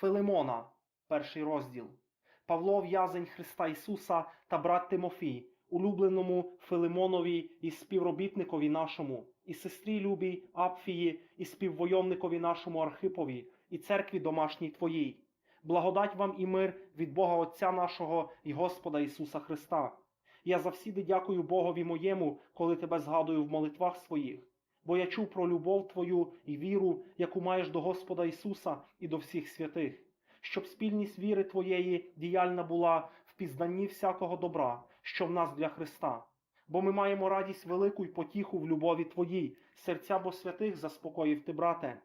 Филимона, перший розділ. Павло, в'язень Христа Ісуса та брат Тимофій, улюбленому Филимонові і співробітникові нашому, і сестрі любій Апфії, і співвойовникові нашому Архипові, і церкві домашній Твоїй. Благодать вам і мир від Бога Отця нашого і Господа Ісуса Христа. Я завсіди дякую Богові моєму, коли тебе згадую в молитвах своїх, бо я чув про любов Твою і віру, яку маєш до Господа Ісуса і до всіх святих, щоб спільність віри Твоєї діяльна була в пізнанні всякого добра, що в нас для Христа. Бо ми маємо радість велику й потіху в любові Твоїй, серця бо святих заспокоїв ти, брате.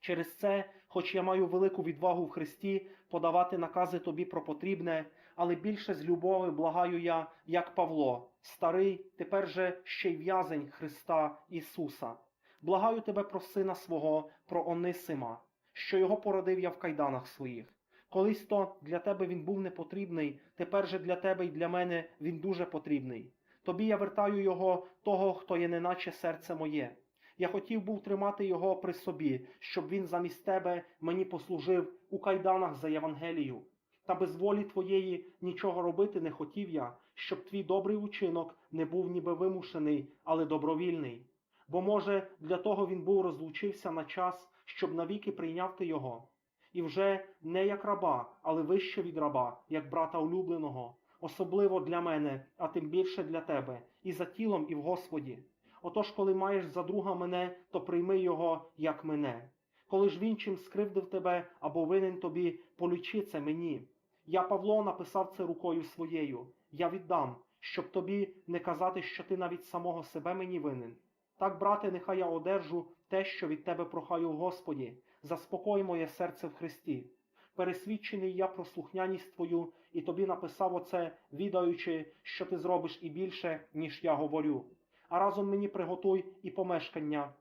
Через це, хоч я маю велику відвагу в Христі подавати накази тобі про потрібне, але більше з любови благаю я, як Павло, старий, тепер же ще й в'язень Христа Ісуса. Благаю тебе про сина свого, про Онисима, що його породив я в кайданах своїх. Колись то для тебе він був непотрібний, тепер же для тебе і для мене він дуже потрібний. Тобі я вертаю його, того, хто є неначе серце моє. Я хотів був тримати його при собі, щоб він замість тебе мені послужив у кайданах за Євангелію. Та без волі твоєї нічого робити не хотів я, щоб твій добрий учинок не був ніби вимушений, але добровільний. Бо, може, для того він був розлучився на час, щоб навіки прийняв ти його. І вже не як раба, але вище від раба, як брата улюбленого, особливо для мене, а тим більше для тебе, і за тілом, і в Господі. Отож, коли маєш за друга мене, то прийми його, як мене. Коли ж він чим скривдив тебе або винен тобі, полічи це мені. Я, Павло, написав це рукою своєю. Я віддам, щоб тобі не казати, що ти навіть самого себе мені винен. Так, брате, нехай я одержу те, що від тебе прохаю в Господі, заспокой моє серце в Христі. Пересвідчений я про слухняність твою, і тобі написав оце, відаючи, що ти зробиш і більше, ніж я говорю. А разом мені приготуй і помешкання,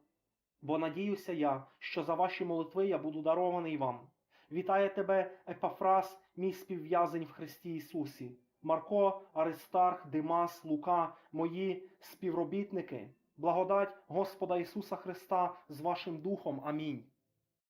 бо надіюся я, що за ваші молитви я буду дарований вам. Вітає тебе Епафраз, мій співв'язень в Христі Ісусі, Марко, Аристарх, Димас, Лука, мої співробітники. Благодать Господа Ісуса Христа з вашим духом. Амінь.